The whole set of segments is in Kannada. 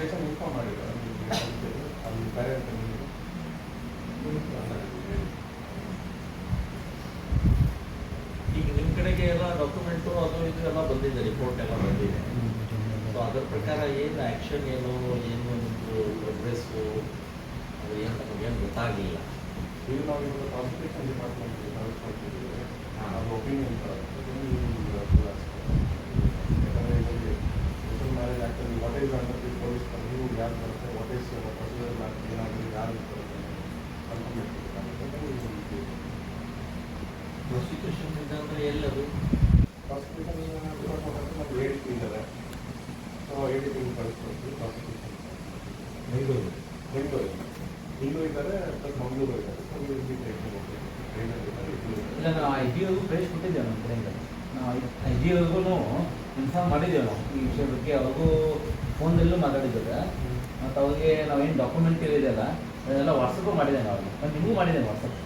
ಸ್ಟೇಷನ್ ಇನ್ಫಾರ್ಮ್ ಮಾಡಿದ್ದಾರೆ ಈಗ ನಿಮ್ಮ ಕಡೆಗೆ ಎಲ್ಲ ಡಾಕ್ಯುಮೆಂಟು ಅದು ಇದು ಎಲ್ಲ ಬಂದಿದೆ ರಿಪೋರ್ಟ್ ಎಲ್ಲ ಬಂದಿದೆ ಸೊ ಅದರ ಪ್ರಕಾರ ಏನು ಆ್ಯಕ್ಷನ್ ಏನು ಏನು ನಿಮ್ಮದು ಪ್ರೋಗ್ರೆಸ್ಸು ಅದು ಏನು ನಮಗೇನು ಗೊತ್ತಾಗಲಿಲ್ಲ ಈಗ ನಾವು ಇವಾಗ ಪ್ರಾಸಿಕ್ಯೂಷನ್ ಡಿಪಾರ್ಟ್ಮೆಂಟ್ ಕೊಟ್ಟಿದ್ದೀವಿ ಮಾಡ್ತಿದ್ದೀವಿ. ಅದು ಒಪಿನಿಯನ್ ಯಾಕಂದರೆ social marriage ಆ್ಯಕ್ಟಲ್ಲಿ what is under the police ನೀವು ಯಾರು ಬರುತ್ತೆ ವಾಟ್ ಈಸ್ ಪ್ರೊಸೀಜರ್ ಏನಾದರೂ ಯಾರು ಬರುತ್ತೆ ಕನ್ಫರ್ಮ್ ಪ್ರಾಸಿಕ್ಯೂಷನ್ ಇದೆ ಅಂದರೆ ಎಲ್ಲದು? ಪ್ರಾಸಿಕ್ಯೂಷನ್ ಡಿ ಪಿ ಇದ್ದಾರೆ. ಸೊ ಪಿ ಕಳಿಸ್ಕೊಡ್ತೀವಿ ಪ್ರಾಸಿಕ್ಯೂಷನ್ ಬೆಂಗಳೂರು. ಬೆಂಗಳೂರು. ಇಲ್ಲೂ ಇದ್ದಾರೆ ಪ್ಲಸ್ ಮಂಗಳೂರು ಇದ್ದಾರೆ. ಸೊ ಇಲ್ಲಿ ನಾವು ಐ ಡಿ ಅವ್ರಿಗೂ ಕಳಿಸಿ ಕೊಟ್ಟಿದ್ದೇವೆ ನಮ್ಮ ಕಡೆಯಿಂದ ನಾವು ಐ ಡಿ ಅವ್ರಿಗೂ ಇನ್ಫಾರ್ಮ್ ಮಾಡಿದ್ದೇವೆ ನಾವು. ವಿಷಯ ಬಗ್ಗೆ ಅವ್ರಿಗೂ ಫೋನಲ್ಲೂ ಮಾತಾಡಿದ್ದಾರೆ. ಮತ್ತು ಅವ್ರಿಗೆ ನಾವೇನು ಡಾಕ್ಯುಮೆಂಟ್ ಇದೆಯಲ್ಲ ಅದನ್ನೆಲ್ಲ ವಾಟ್ಸಪ್ಪು ಮಾಡಿದ್ದೇನೆ ಅವ್ರಿಗೆ ಮತ್ತು ನಿಮಗೂ ಮಾಡಿದ್ದೇನೆ ವಾಟ್ಸಪ್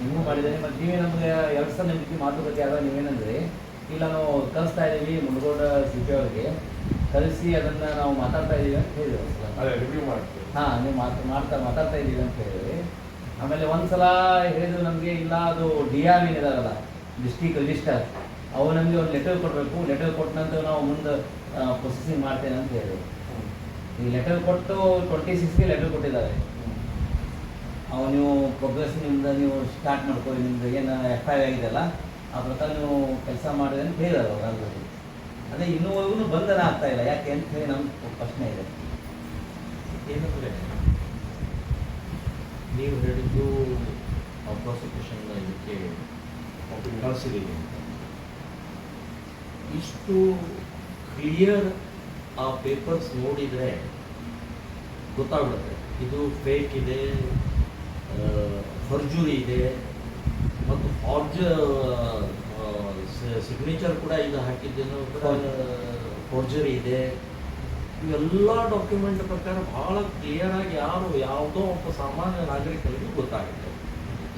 ನಿಮಗೂ ಮಾಡಿದ್ದೇನೆ ಮತ್ತು ನೀವೇ ನಮಗೆ ಎರಡು ಸಲ ನಿಮ್ಮ ಬಗ್ಗೆ ಮಾತುಕತೆ ಆದಾಗ ನೀವೇನಂದ್ರೆ? ಇಲ್ಲ ನಾವು ಕಲಿಸ್ತಾ ಇದ್ದೀವಿ ಮುನಗೋಡ ಸಿ ಪಿ ಅವ್ರಿಗೆ. ಕಲಿಸಿ ಅದನ್ನು ನಾವು ಮಾತಾಡ್ತಾ ಇದ್ದೀವಿ ಅಂತ ಹೇಳಿದ್ರು ಹಾಂ ನೀವು ಮಾತು ಮಾಡ್ತಾ ಮಾತಾಡ್ತಾ ಇದ್ದೀವಿ ಅಂತ ಹೇಳಿದ್ರಿ. ಆಮೇಲೆ ಒಂದು ಸಲ ಹೇಳಿದ್ರು ನಮಗೆ ಇಲ್ಲ ಅದು ಡಿ ಆರ್ ಏನಿದಾರಲ್ಲ ಡಿಸ್ಟಿಕ್ ರಿಜಿಸ್ಟರ್ ಅವು ನಮಗೆ ಒಂದು ಲೆಟರ್ ಕೊಡಬೇಕು. ಲೆಟರ್ ಕೊಟ್ಟ ನಾವು ಮುಂದೆ ಪ್ರೊಸೆಸಿಂಗ್ ಮಾಡ್ತೇನೆ ಅಂತ ಹೇಳಿ. ಈ ಲೆಟರ್ ಕೊಟ್ಟು ಟ್ವೆಂಟಿ ಸಿಕ್ಸ್ಗೆ ಲೆಟರ್ ಕೊಟ್ಟಿದ್ದಾರೆ. ಅವು ನೀವು ಪ್ರೋಗ್ರೆಸ್ ನಿಮ್ದು ನೀವು ಸ್ಟಾರ್ಟ್ ಮಾಡ್ಕೊಳ್ಳಿ. ನಿಮ್ದು ಏನು ಎಫ್ ಐ ಆಗಿದೆಯಲ್ಲ, ಆ ಪ್ರಕಾರ ನೀವು ಕೆಲಸ ಮಾಡಿದೆ ಅಂತ ಹೇಳಿದಾರೆ ಅವ್ರು ಆಲ್ರೆಡಿ ಅದೇ ಇನ್ನೂವರೆಗೂ ಬಂಧನ ಆಗ್ತಾ ಇಲ್ಲ. ಯಾಕೆ ಅಂತ ಹೇಳಿ ನಮ್ಮ ಪ್ರಶ್ನೆ ಇದೆ. ನೀವು ಹೇಳಿದ್ದು ಪ್ರಾಸಿಕ್ಯೂಷನ್ ಇದಕ್ಕೆ ಕಳಿಸಿದ್ದೀವಿ. ಇಷ್ಟು ಕ್ಲಿಯರ್ ಆ ಪೇಪರ್ಸ್ ನೋಡಿದರೆ ಗೊತ್ತಾಗ್ಬಿಡುತ್ತೆ. ಇದು ಫೇಕ್ ಇದೆ ಫರ್ಜುರಿ ಇದೆ ಮತ್ತು ಫಾರ್ಜ್ ಸಿಗ್ನೇಚರ್ ಕೂಡ ಇದು ಹಾಕಿದ್ದೇನು ಕೂಡ ಫೋರ್ಜರಿ ಇದೆ. ಇವೆಲ್ಲ ಡಾಕ್ಯುಮೆಂಟ್ ಪ್ರಕಾರ ಬಹಳ ಕ್ಲಿಯರ್ ಆಗಿ ಯಾರು ಯಾವುದೋ ಒಬ್ಬ ಸಾಮಾನ್ಯ ನಾಗರಿಕರಿಗೂ ಗೊತ್ತಾಗುತ್ತೆ.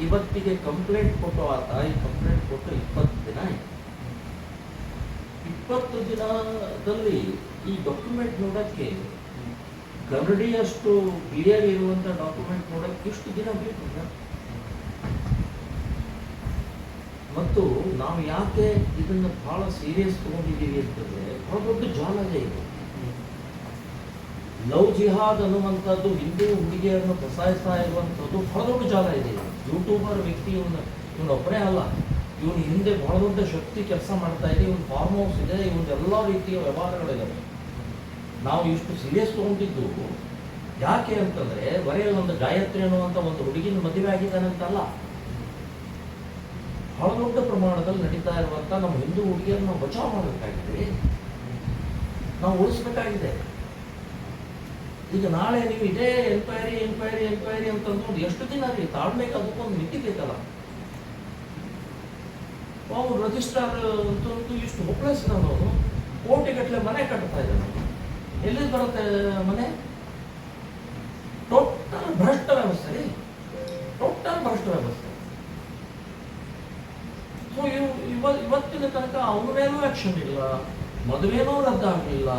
ಇವತ್ತಿಗೆ ಕಂಪ್ಲೇಂಟ್ ಕೊಟ್ಟು ಆತ ಈ ಕಂಪ್ಲೇಂಟ್ ಕೊಟ್ಟು ಇಪ್ಪತ್ತು ದಿನ ಆಯ್ತು. ಇಪ್ಪತ್ತು ದಿನದಲ್ಲಿ ಈ ಡಾಕ್ಯುಮೆಂಟ್ ನೋಡಕ್ಕೆ ಗರಡಿಯಷ್ಟು ಕ್ಲಿಯರ್ ಡಾಕ್ಯುಮೆಂಟ್ ನೋಡಕ್ಕೆ ಇಷ್ಟು ದಿನ ಬೇಕು ಮತ್ತು ನಾವು ಯಾಕೆ ಇದನ್ನು ಬಹಳ ಸೀರಿಯಸ್ ತಗೊಂಡಿದ್ದೀವಿ ಅಂತಂದ್ರೆ ಬಹಳ ದೊಡ್ಡ ಜಾಲ ಇದೆ. ಲವ್ ಜಿಹಾದ್ ಅನ್ನುವಂಥದ್ದು ಹಿಂದೂ ಹುಡುಗಿಯರನ್ನು ಪ್ರಸಾಯಿಸ್ತಾ ಇರುವಂಥದ್ದು ಬಹಳ ದೊಡ್ಡ ಜಾಲ ಇದೆ. ಯೂಟ್ಯೂಬರ್ ವ್ಯಕ್ತಿ ಇವನು ಇವನು ಒಬ್ಬನೇ ಅಲ್ಲ. ಇವನು ಹಿಂದೆ ಬಹಳ ದೊಡ್ಡ ಶಕ್ತಿ ಕೆಲಸ ಮಾಡ್ತಾ ಇದೆ, ಇವನು ಫಾರ್ಮ್ ಹೌಸ್ ಇದೆ, ಇವನ್ ಎಲ್ಲ ರೀತಿಯ ವ್ಯವಹಾರಗಳಿದ್ದಾವೆ ನಾವು ಇಷ್ಟು ಸೀರಿಯಸ್ ತಗೊಂಡಿದ್ದು ಯಾಕೆ ಅಂತಂದ್ರೆ ಬರೇ ಒಂದು ಗಾಯತ್ರಿ ಅನ್ನುವಂಥ ಒಂದು ಹುಡುಗಿನ ಮದುವೆ ಆಗಿದ್ದಾನೆ ಅಂತಲ್ಲ. ಬಹಳ ದೊಡ್ಡ ಪ್ರಮಾಣದಲ್ಲಿ ನಡೀತಾ ಇರುವಂತ ನಮ್ಮ ಹಿಂದೂ ಹುಡುಗಿಯನ್ನು ನಾವು ಬಚಾವ್ ಮಾಡಬೇಕಾಗಿದೆ. ನಾವು ಉಳಿಸ್ಬೇಕಾಗಿದೆ. ಈಗ ನಾಳೆ ನೀವು ಇದೇ ಎನ್ಕ್ವೈರಿ ಎನ್ಕ್ವೈರಿ ಎನ್ಕ್ವೈರಿ ಅಂತಂದ್ರೆ ಎಷ್ಟು ದಿನ ಆಗಲಿ ತಾಳ್ಬೇಕು ಅದಕ್ಕೊಂದು ಮಿತಿ ಬೇಕಲ್ಲ. ಅವ್ನು ರಿಜಿಸ್ಟ್ರಾರ್ ಅಂತೂ ಇಷ್ಟು ಕೋಟಿ ಕೋಟಿಗಟ್ಟಲೆ ಮನೆ ಕಟ್ತಾ ಇದ್ದಾನೆ ಎಲ್ಲಿ ಬರುತ್ತೆ ಮನೆ? ಟೋಟಲ್ ಭ್ರಷ್ಟ ವ್ಯವಸ್ಥೆ ರೀ ಟೋಟಲ್ ಭ್ರಷ್ಟ ವ್ಯವಸ್ಥೆ ಸೊ ಇವ್ ಇವ, ಇವತ್ತಿನ ತನಕ ಅವ್ರ ಮೇಲೂ ಆಕ್ಷನ್ ಇಲ್ಲ, ಮದುವೆನೂ ರದ್ದಾಗಲಿಲ್ಲ.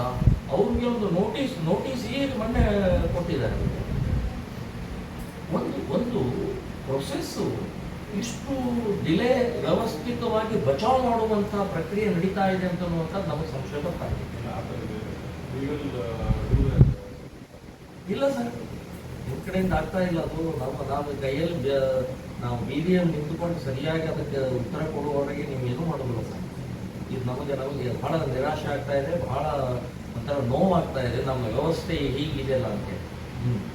ಅವ್ರಿಗೆ ಒಂದು ನೋಟಿಸ್ ನೋಟಿಸ್ ಈಗ ಮೊನ್ನೆ ಕೊಟ್ಟಿದ್ದಾರೆ? ಒಂದು ಒಂದು ಪ್ರೊಸೆಸ್ಸು ಇಷ್ಟು ಡಿಲೇ ವ್ಯವಸ್ಥಿತವಾಗಿ ಬಚಾವ್ ಮಾಡುವಂಥ ಪ್ರಕ್ರಿಯೆ ನಡೀತಾ ಇದೆ ಅಂತ ಅನ್ನುವಂಥದ್ದು ನಮಗೆ ಸಂಶಯ ಇಲ್ಲ ಸರ್ ನಿಮ್ಮ ಕಡೆಯಿಂದ ಆಗ್ತಾ ಇಲ್ಲ ಅದು. ನಮ್ಮ ನಾವು ಕೈಯಲ್ಲಿ ನಾವು ಬೀದಿಯಲ್ಲಿ ನಿಂತುಕೊಂಡು ಸರಿಯಾಗಿ ಅದಕ್ಕೆ ಉತ್ತರ ಕೊಡುವವರೆಗೆ ನೀವು ಏನೂ ಮಾಡೋದಿಲ್ಲ ಸರ್. ಇದು ನಮಗೆ ನಮಗೆ ಬಹಳ ನಿರಾಶೆ ಆಗ್ತಾ ಇದೆ, ಬಹಳ ಒಂಥರ ನೋವಾಗ್ತಾ ಇದೆ. ನಮ್ಮ ವ್ಯವಸ್ಥೆ ಹೀಗಿದೆಯಲ್ಲ ಅಂತ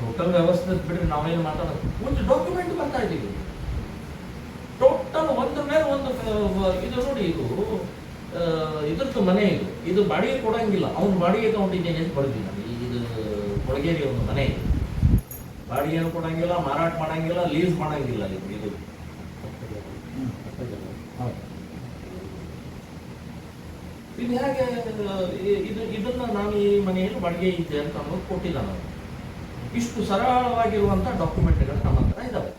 ಟೋಟಲ್ ವ್ಯವಸ್ಥೆ ಬಿಟ್ಟರೆ ನಾವೇನು ಮಾತಾಡೋದು ಒಂದು ಡಾಕ್ಯುಮೆಂಟ್ ಬರ್ತಾ ಇದ್ದೀವಿ. ಟೋಟಲ್ ಒಂದ್ರ ಮೇಲೆ ಒಂದು ಇದು ನೋಡಿ ಇದು ಇದ್ರದ್ದು ಮನೆ ಇದು. ಇದು ಬಾಡಿಗೆ ಕೊಡಂಗಿಲ್ಲ. ಅವ್ನು ಬಾಡಿಗೆ ತಗೊಂಡಿದ್ದೇನೆ ಅಂತ ಬರ್ದಿಲ್ಲ ಇದು, ಕೊಳಗೇರಿ ಒಂದು ಮನೆ ಇದು. ಬಾಡಿಗೆನು ಕೊಡಂಗಿಲ್ಲ, ಮಾರಾಟ ಮಾಡಂಗಿಲ್ಲ ಲೀಸ್ ಮಾಡಂಗಿಲ್ಲ ಇದು ಇದು. ಇದು ಹೇಗೆ ಇದು, ಇದನ್ನ ನಾನು ಈ ಮನೆಯಲ್ಲಿ ಬಾಡಿಗೆ ಇದೆ ಅಂತ ಅನ್ನೋದು ಕೊಟ್ಟಿಲ್ಲ ನಾನು. ಇಷ್ಟು ಸರಳವಾಗಿರುವಂಥ ಡಾಕ್ಯುಮೆಂಟ್ಗಳು ನಮ್ಮ ಹತ್ರ ಇದಾವೆ.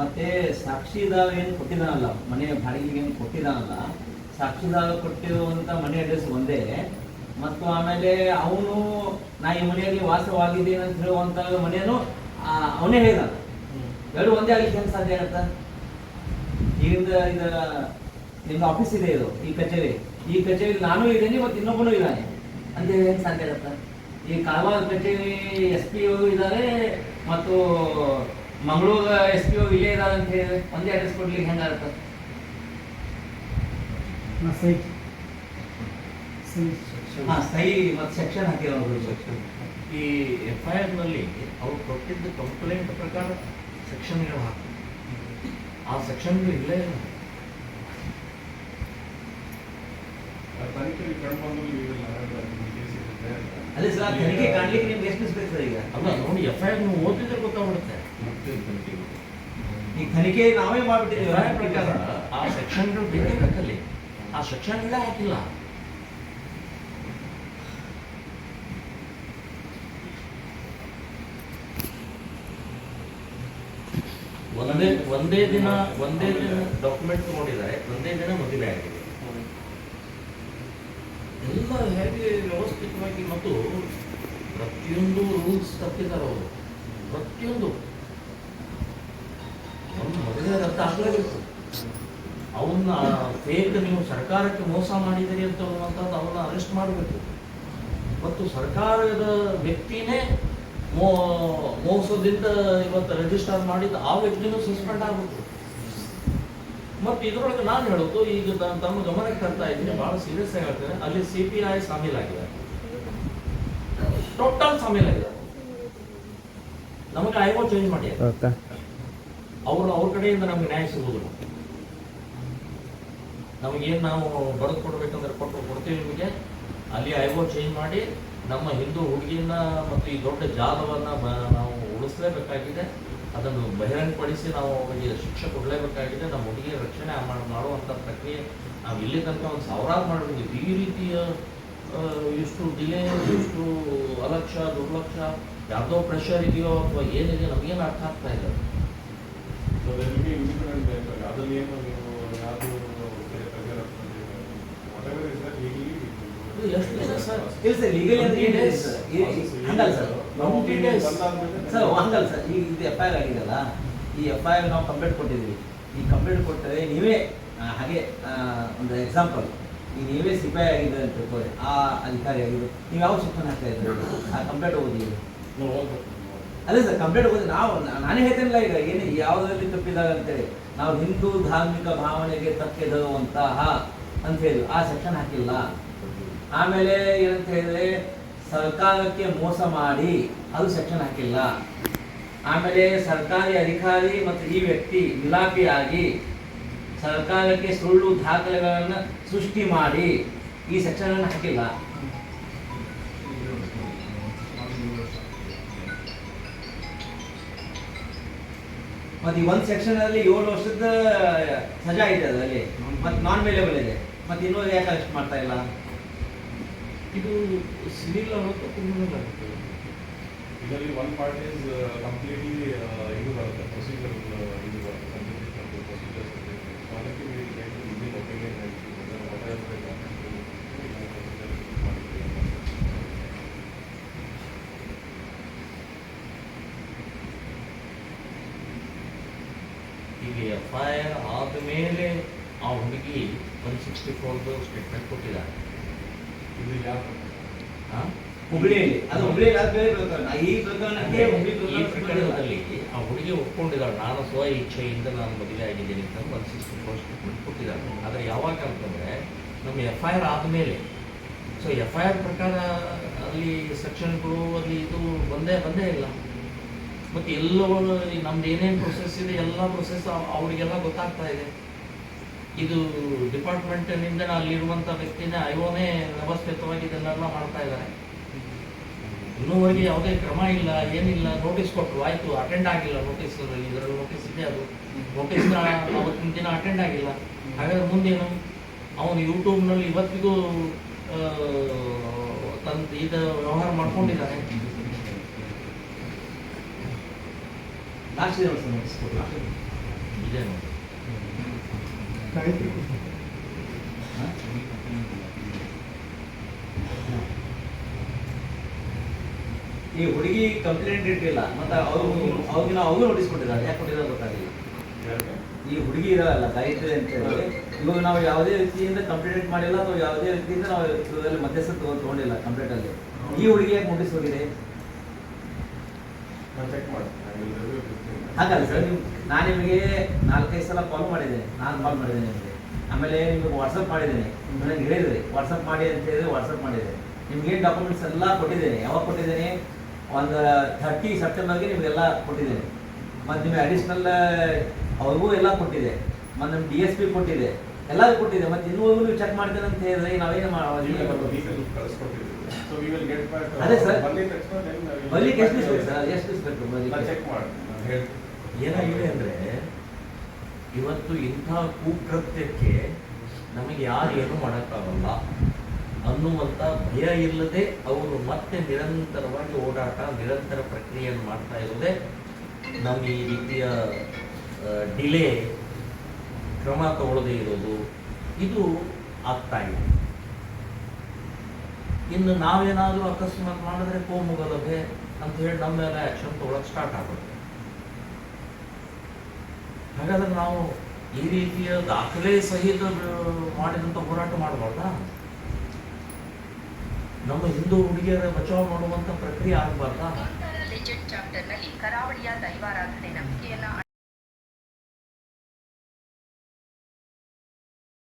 ಮತ್ತೆ ಸಾಕ್ಷಿದಾರ ಏನು ಕೊಟ್ಟಿದಾನಲ್ಲ ಮನೆಯ ಬಾಡಿಗೆಗೆ ಏನು ಕೊಟ್ಟಿದಾನಲ್ಲ ಸಾಕ್ಷಿದಾರ ಕೊಟ್ಟಿರುವಂತ ಮನೆ ಅಡ್ರೆಸ್ ಒಂದೇ. ಮತ್ತು ಆಮೇಲೆ ಅವನು ನಾ ಈ ಮನೆಯಲ್ಲಿ ವಾಸವಾಗಿದ್ದೇನೆ ಅಂತ ಹೇಳುವಂತ ಮನೆಯನ್ನು ಅವನೇ ಹೇಳಿದ ಎರಡು ಒಂದೇ ಆಗಲಿಕ್ಕೆ ಏನು ಸಾಧ್ಯ ಆಗತ್ತ? ಈಗಿಂದ ಇದು ನಿಮ್ದು ಆಫೀಸ್ ಇದೆ ಇದು ಈ ಕಚೇರಿ. ಈ ಕಚೇರಿ ನಾನು ಇದ್ದೇನೆ ಮತ್ತು ಇನ್ನೊಬ್ಬನು ಇದ್ದಾನೆ. ಅಂತ ಹೇಳಿ ಹೆಂಗ್ ಸಾಧ್ಯ ಆಗತ್ತ? ಈ ಕಾರವಾರ ಕಚೇರಿ ಎಸ್ ಪಿ ಇದ್ದಾರೆ ಮತ್ತು ಮಂಗಳೂರು ಎಸ್ ಪಿ ಓ ಇಲ್ಲೇ ಇದ್ದಾರೆ ಅಂತ ಹೇಳಿ ಒಂದೇ ಅಡ್ರೆಸ್ ಕೊಡ್ಲಿಕ್ಕೆ ಹೆಂಗಾಗತ್ತ ಹಾಂ ಸಹಿ ಮತ್ತು ಸೆಕ್ಷನ್ ಹಾಕಿರೋದು ಈ ಎಫ್ ಐ ಆರ್ನಲ್ಲಿ ಅವ್ರು ಕೊಟ್ಟಿದ್ದ ಕಂಪ್ಲೇಂಟ್ ಪ್ರಕಾರ ಸೆಕ್ಷನ್ಗಳು ಹಾಕಿ ಆ ಸೆಕ್ಷನ್ಗಳು ಇಲ್ಲೇ ಇಲ್ಲ ಅದೇ ಸರ್ ತನಿಖೆ ಕಾಣ್ಲಿಕ್ಕೆ ನಿಮ್ಗೆ ಎಷ್ಟು ಬೇಕು ಸರ್ ಈಗ? ಅಲ್ಲ ನೋಡಿ ಎಫ್ ಐ ಆರ್ ನೀವು ಓದಿದ್ರೆ ಈ ತನಿಖೆ ನಾವೇ ಮಾಡ್ಬಿಟ್ಟಿದ್ದೀವಿ ಪ್ರಕಾರ. ಆ ಸೆಕ್ಷನ್ಗಳು ಬೇಕೇ ಬೇಕಲ್ಲಿ ಆ ಸೆಕ್ಷನ್ಗಳೇ ಹಾಕಿಲ್ಲ. ಒಂದೇ ಒಂದೇ ದಿನ ಒಂದೇ ದಿನ ಡಾಕ್ಯುಮೆಂಟ್ ನೋಡಿದ್ದಾರೆ ಒಂದೇ ದಿನ ಮದುವೆ ಆಗಿದೆ. ಎಲ್ಲ ಹೇಗೆ ವ್ಯವಸ್ಥಿತವಾಗಿ ಮತ್ತು ಪ್ರತಿಯೊಂದು ರೂಲ್ಸ್ ತಪ್ಪಿದ್ದಾರೆ ಅವರು. ಪ್ರತಿಯೊಂದು. ಆಗಲೇಬೇಕು ಅವನ್ನ ಫೇಕ್ ನೀವು ಸರ್ಕಾರಕ್ಕೆ ಮೋಸ ಮಾಡಿದಿರಿ ಅಂತ ಅನ್ನುವಂಥದ್ದು ಅವನ್ನ ಅರೆಸ್ಟ್ ಮಾಡಬೇಕು. ಮತ್ತು ಸರ್ಕಾರದ ವ್ಯಕ್ತಿನೇ ಮೋ, ಮೋಸದಿಂದ ಇವತ್ತು ರಿಜಿಸ್ಟರ್ ಮಾಡಿದ ಆ ವ್ಯಕ್ತಿನೂ ಸಸ್ಪೆಂಡ್ ಆಗಬೇಕು. ಮತ್ತು ಇದರೊಳಗೆ ನಾನು ಹೇಳೋದು, ಈಗ ತಮ್ಮ ಗಮನಕ್ಕೆ ತರ್ತಾ ಇದ್ದೀನಿ ಭಾಳ ಸೀರಿಯಸ್ ಆಗಿ ಹೇಳ್ತೇನೆ. ಅಲ್ಲಿ ಸಿ ಪಿ ಐ ಸಾಮೀಲಾಗಿದೆ ಟೋಟಲ್ ಸಾಮೀಲಾಗಿದೆ ನಮಗೆ ಐವೋ ಚೇಂಜ್ ಮಾಡಿ. ಅವರು ಅವ್ರ ಕಡೆಯಿಂದ ನಮ್ಗೆ ನ್ಯಾಯ ಸಿಗುವುದಿಲ್ಲ. ನಮಗೇನು ನಾವು ಬರೆದು ಕೊಡ್ಬೇಕಂದ್ರೆ ಕೊಟ್ಟು ಕೊಡ್ತೀವಿ ನಿಮಗೆ. ಅಲ್ಲಿ ಐವೋ ಚೇಂಜ್ ಮಾಡಿ ನಮ್ಮ ಹಿಂದೂ ಹುಡುಗಿನ ಮತ್ತು ಈ ದೊಡ್ಡ ಜಾಲವನ್ನ ನಾವು ಉಳಿಸಲೇಬೇಕಾಗಿದೆ. ಅದನ್ನು ಬಹಿರಂಗಪಡಿಸಿ ನಾವು ಅವರಿಗೆ ಶಿಕ್ಷೆ ಕೊಡಲೇಬೇಕಾಗಿದೆ. ನಮ್ಮ ಹುಡುಗಿಯ ರಕ್ಷಣೆ ಮಾಡುವಂಥ ಪ್ರಕ್ರಿಯೆ ನಾವು ಇಲ್ಲಿ ತನಕ ಒಂದು ಸಾವಿರಾರು ಮಾಡಿದ್ದೀವಿ ಈ ರೀತಿಯ ಇಷ್ಟು ಡಿಲೇ ಇಷ್ಟು ಅಲಕ್ಷ್ಯ ದುರ್ಲಕ್ಷ ಯಾವುದೋ ಪ್ರೆಷರ್ ಇದೆಯೋ ಅಥವಾ ಏನಿದೆಯೋ ನಮಗೇನು ಅರ್ಥ ಆಗ್ತಾ ಇದು ಇಲ್ಲ ಸರ್ ಲೀಗಲಿ ಅಂದ್ರೆ ಏನಿದೆ ಸರ್ ಈ- ಈ- ಹಂಗಲ್ಲ ಸರ್ Twenty days. ಸರ್ ಹಂಗಲ್ಲ ಸರ್ ಈಗ ಇದು ಎಫ್ ಐ ಆರ್ ಆಗಿದೆಯಲ್ಲ? ಈ ಎಫ್ ಐ ಆರ್ ನಾವು ಕಂಪ್ಲೇಂಟ್ ಕೊಟ್ಟಿದ್ದೀವಿ. ಈ ಕಂಪ್ಲೇಂಟ್ ಕೊಟ್ಟರೆ ನೀವೇ ಹಾಗೆ ಒಂದು ಎಕ್ಸಾಂಪಲ್ ಈಗ ನೀವೇ ಸಿಪಾಯಿ ಆಗಿದೆ ಅಂತ ತಿಳ್ಕೊಳ್ಳಿ. ಆ ಅಧಿಕಾರಿ ಆಗಿದ್ದು ನೀವು ಯಾವ ಶಿಕ್ಷಣ ಹಾಕ್ತಾ ಇದ್ದೀರಿ? ಆ ಕಂಪ್ಲೇಂಟ್ ಓದಿ ಅದೇ ಸರ್ ಕಂಪ್ಲೇಂಟ್ ಹೋಗೋದು ನಾವು ನಾನೇ ಹೇಳ್ತೇನಲ್ಲ ಈಗ, ಏನು ಯಾವುದರಲ್ಲಿ ತಪ್ಪಿದಾಗ ಅಂತೇಳಿ. ನಾವು ಹಿಂದೂ ಧಾರ್ಮಿಕ ಭಾವನೆಗೆ ತಪ್ಪಿದಂತಹ ಅಂತ ಹೇಳಿ, ಆ ಸೆಕ್ಷನ್ ಹಾಕಿಲ್ಲ. ಆಮೇಲೆ ಏನಂತ ಹೇಳಿದ್ರೆ, ಸರ್ಕಾರಕ್ಕೆ ಮೋಸ ಮಾಡಿ ಅದು ಸೆಕ್ಷನ್ ಹಾಕಿಲ್ಲ. ಆಮೇಲೆ ಸರ್ಕಾರಿ ಅಧಿಕಾರಿ ಮತ್ತು ಈ ವ್ಯಕ್ತಿ ವಿಲಾಪಿಯಾಗಿ ಸರ್ಕಾರಕ್ಕೆ ಸುಳ್ಳು ದಾಖಲೆಗಳನ್ನು ಸೃಷ್ಟಿ ಮಾಡಿ ಈ ಸೆಕ್ಷನನ್ನು ಹಾಕಿಲ್ಲ. ಮತ್ತೆ ಈ ಒಂದು ಸೆಕ್ಷನ್ ಅಲ್ಲಿ ಏಳು ವರ್ಷದ ಸಜಾ ಇದೆ ಅದರಲ್ಲಿ. ಮತ್ತೆ ನಾನ್ ವೇಲೇಬಲ್ ಇದೆ. ಮತ್ತೆ ಇನ್ನೂ ಯಾಕೆ ಅರೆಸ್ಟ್ ಮಾಡ್ತಾ ಇಲ್ಲ? ಇದು ಸಿವಿಲ್ ಮತ್ತು ಕ್ರಿಮಿನಲ್ ಆಗುತ್ತೆ. ಇದರಲ್ಲಿ ಒನ್ ಪಾರ್ಟ್ ಇಸ್ ಕಂಪ್ಲೀಟ್ಲಿ ಇದು ಬರುತ್ತೆ ಪ್ರೊಸೀಜರ್ ಇದು ಬರುತ್ತೆ ಕಂಪ್ಲೀಟ್ ಪ್ರೊಸೀಜರ್ಸ್ ಸೊ ಅದಕ್ಕೆ ನೀವು ಇದನ್ನ ಒಪಿನಿಯನ್ ಈಗ ಎಫ್ ಐ ಆರ್ ಆದಮೇಲೆ ಆ ಹುಡುಗಿ ಒನ್ ಸಿಕ್ಸ್ಟಿ ಫೋರ್ದು ಸ್ಟೇಟ್ಮೆಂಟ್ ಕೊಟ್ಟಿದ್ದಾರೆ ಇದು ಯಾವ ಆ? ಹುಬ್ಳಿಯಲ್ಲಿ. ಅದು ಹುಬ್ಳಿಯಲ್ಲಿ ಅದು ಬೇರೆ ಪ್ರಕರಣ ಈ ಪ್ರಕರಣಕ್ಕೆ ಹುಬ್ಳಿ ಈ ಪ್ರಕರಣ ಪ್ರಕರಣದಲ್ಲಿ ಆ ಹುಡುಗಿ ಒಪ್ಕೊಂಡಿದ್ದಾಳೆ. ನಾನು ಸ್ವ ಇಚ್ಛೆಯಿಂದ ನಾನು ಮದುವೆ ಆಗಿದ್ದೀನಿ ಅಂತ ಒನ್ ಸಿಕ್ಸ್ಟಿ ಫೋರ್ ಸ್ಟೇಟ್ಮೆಂಟ್ ಕೊಟ್ಟಿದ್ದಾಳೆ. ಆದರೆ ಯಾವಾಗ ಅಂತಂದ್ರೆ ನಮ್ಮ ಎಫ್ ಐ ಆರ್ ಆದಮೇಲೆ. ಸೊ ಎಫ್ ಐ ಆರ್ ಪ್ರಕಾರ ಅಲ್ಲಿ ಸೆಕ್ಷನ್ಗಳು ಅಲ್ಲಿ ಇದು ಬಂದೇ ಬಂದೇ ಇಲ್ಲ. ಮತ್ತು ಎಲ್ಲವೂ ನಮ್ದು ಏನೇನು ಪ್ರೊಸೆಸ್ ಇದೆ, ಎಲ್ಲ ಪ್ರೊಸೆಸ್ ಅವರಿಗೆಲ್ಲ ಗೊತ್ತಾಗ್ತಾ ಇದೆ. ಇದು ಡಿಪಾರ್ಟ್ಮೆಂಟ್ನಿಂದ ಅಲ್ಲಿರುವಂಥ ವ್ಯಕ್ತಿನೇ ಐವೋನೇ ವ್ಯವಸ್ಥಿತವಾಗಿ ಇದನ್ನೆಲ್ಲ ಮಾಡ್ತಾ ಇದ್ದಾರೆ. ಇನ್ನೂವರೆಗೆ ಯಾವುದೇ ಕ್ರಮ ಇಲ್ಲ, ಏನಿಲ್ಲ ನೋಟಿಸ್ ಕೊಟ್ಟರು ಆಯಿತು ಅಟೆಂಡ್ ಆಗಿಲ್ಲ ನೋಟಿಸ್ ಇದರಲ್ಲಿ ನೋಟಿಸ್ ಇದೆ ಅದು. ನೋಟಿಸ್ನ ಅವತ್ತಿನ ದಿನ ಅಟೆಂಡ್ ಆಗಿಲ್ಲ. ಹಾಗಾದ್ರೆ ಮುಂದೇನು? ಅವನು ಯೂಟ್ಯೂಬ್ನಲ್ಲಿ ಇವತ್ತಿಗೂ ತನ್ನ ಇದು ವ್ಯವಹಾರ ಮಾಡ್ಕೊಂಡಿದ್ದಾನೆ. ಈ ಹುಡುಗಿ ಕಂಪ್ಲೇಂಟ್ ಇಟ್ಟಿಲ್ಲ, ಮತ್ತೆ ಅವ್ರು ಅವ್ರಿಗೆ ನಾವು ಅವ್ರು ನೋಟಿಸ್ ಕೊಟ್ಟಿದ್ದಾರೆ, ಯಾಕೆ ಕೊಟ್ಟಿದ್ದಾರೆ ಗೊತ್ತಾಗಿಲ್ಲ ಈ ಹುಡುಗಿ ಇರಲ್ಲ, ಗಾಯತ್ರಿ ಅಂತ ಹೇಳಿ, ಇವಾಗ ನಾವು ಯಾವುದೇ ರೀತಿಯಿಂದ ಕಂಪ್ಲೇಂಟ್ ಮಾಡಿಲ್ಲ, ಅಥವಾ ಯಾವುದೇ ರೀತಿಯಿಂದ ನಾವು ಇದ್ರಲ್ಲಿ ಮಧ್ಯಸ್ಥ ತಗೊ- ತಗೊಂಡಿಲ್ಲ ಕಂಪ್ಲೇಂಟ್ ಅಲ್ಲಿ. ಈ ಹುಡುಗಿ ಯಾಕೆ ನೋಟಿಸ್ ಹೋಗಿದೆ ಚೆಕ್ ಮಾಡ್ತೀನಿ. ಹಾಗಲ್ಲ ಸರ್ ನೀವು ನಾನು ನಿಮಗೆ ನಾಲ್ಕೈದು ಸಲ ಕಾಲ್ ಮಾಡಿದ್ದೇನೆ. ನಾನು ಕಾಲ್ ಮಾಡಿದ್ದೇನೆ ನಿಮಗೆ. ಆಮೇಲೆ ನಿಮಗೆ ವಾಟ್ಸಪ್ ಮಾಡಿದ್ದೇನೆ. ನನಗೆ ಹೇಳಿದ್ರಿ ವಾಟ್ಸಪ್ ಮಾಡಿ ಅಂತ ಹೇಳಿದ್ರೆ ವಾಟ್ಸಪ್ ಮಾಡಿದೆ ನಿಮಗೆ ಡಾಕ್ಯುಮೆಂಟ್ಸ್ ಎಲ್ಲ ಕೊಟ್ಟಿದ್ದೇನೆ. ಯಾವಾಗ ಕೊಟ್ಟಿದ್ದೇನೆ? ಒಂದು ಥರ್ಟಿ ಸೆಪ್ಟೆಂಬರ್ಗೆ ನಿಮಗೆಲ್ಲ ಕೊಟ್ಟಿದ್ದೇನೆ. ಮತ್ತು ನಿಮಗೆ ಅಡಿಷ್ನಲ್ ಅವ್ರಿಗೂ ಎಲ್ಲ ಕೊಟ್ಟಿದೆ. ಮತ್ತು ನಮ್ಮ ಡಿ ಎಸ್ ಪಿ ಕೊಟ್ಟಿದೆ. ಎಲ್ಲ ಕೊಟ್ಟಿದೆ. ಮತ್ತು ಇನ್ನೂ ಚೆಕ್ ಮಾಡ್ತೇನೆ ಅಂತ ಹೇಳಿದ್ರೆ ನಾವೇನು ಮಾಡಿ. So we will get back, uh, ಅದೇ sir. ಬಂದಿದ ತಕ್ಷಣ then I will ಬರ್ಲಿಕ್ಕೆ get ಎಷ್ಟು ದಿವಸ back ಬೇಕು ಸರ್. ಎಷ್ಟು ದಿವಸ ಬೇಕು ನಾನು ಬರ್ಲಿಕ್ಕೆ ಚೆಕ್ ಮಾಡ್ತೀನಿ ನಾನು ಹೇಳ್ತೀನಿ. ಏನಾಗಿದೆ ಅಂದ್ರೆ ಇವತ್ತು ಇಂಥ ಕುಕೃತ್ಯಕ್ಕೆ ನಮಗೆ ಯಾರು ಏನು ಮಾಡೋಕ್ಕಾಗಲ್ಲ. ಅನ್ನುವಂಥ ಭಯ ಇಲ್ಲದೆ ಅವರು ಮತ್ತೆ ನಿರಂತರವಾಗಿ ಓಡಾಟ ನಿರಂತರ ಪ್ರಕ್ರಿಯೆಯನ್ನು ಮಾಡ್ತಾ ಇರೋದೇ ನಮ್ಮ ಈ ರೀತಿಯ ಡಿಲೇ ಕ್ರಮ ತಗೊಳ್ಳದೇ ಇರೋದು. ಇದು ಆಗ್ತಾ ಇದೆ. ಇನ್ನು ನಾವೇನಾದರೂ ಅಕಸ್ಮಾತ್ ಮಾಡಿದ್ರೆ ಕೋಮು ಗಲಭೆ ಅಂತ ಹೇಳಿ ನಮ್ಮ ಮೇಲೆ ಆ್ಯಕ್ಷನ್ ತೊಗೊಳಕ್ಕೆ ಸ್ಟಾರ್ಟ್ ಆಗುತ್ತೆ ಹಾಗಾದ್ರೆ ನಾವು ಈ ರೀತಿಯ ದಾಖಲೆ ಸಹಿತ ಮಾಡಿದಂಥ ಹೋರಾಟ ಮಾಡಬಾರ್ದಾ ನಮ್ಮ ಹಿಂದೂ ಹುಡುಗಿಯರ ಬಚಾವ್ ಮಾಡುವಂಥ ಪ್ರಕ್ರಿಯೆ ಆಗಬಾರ್ದಾ? ಚಾಪ್ಟರ್ನಲ್ಲಿ ಕರಾವಳಿಯ ದೈವಾರಾಧನೆ ನಂಬಿಕೆಯನ್ನ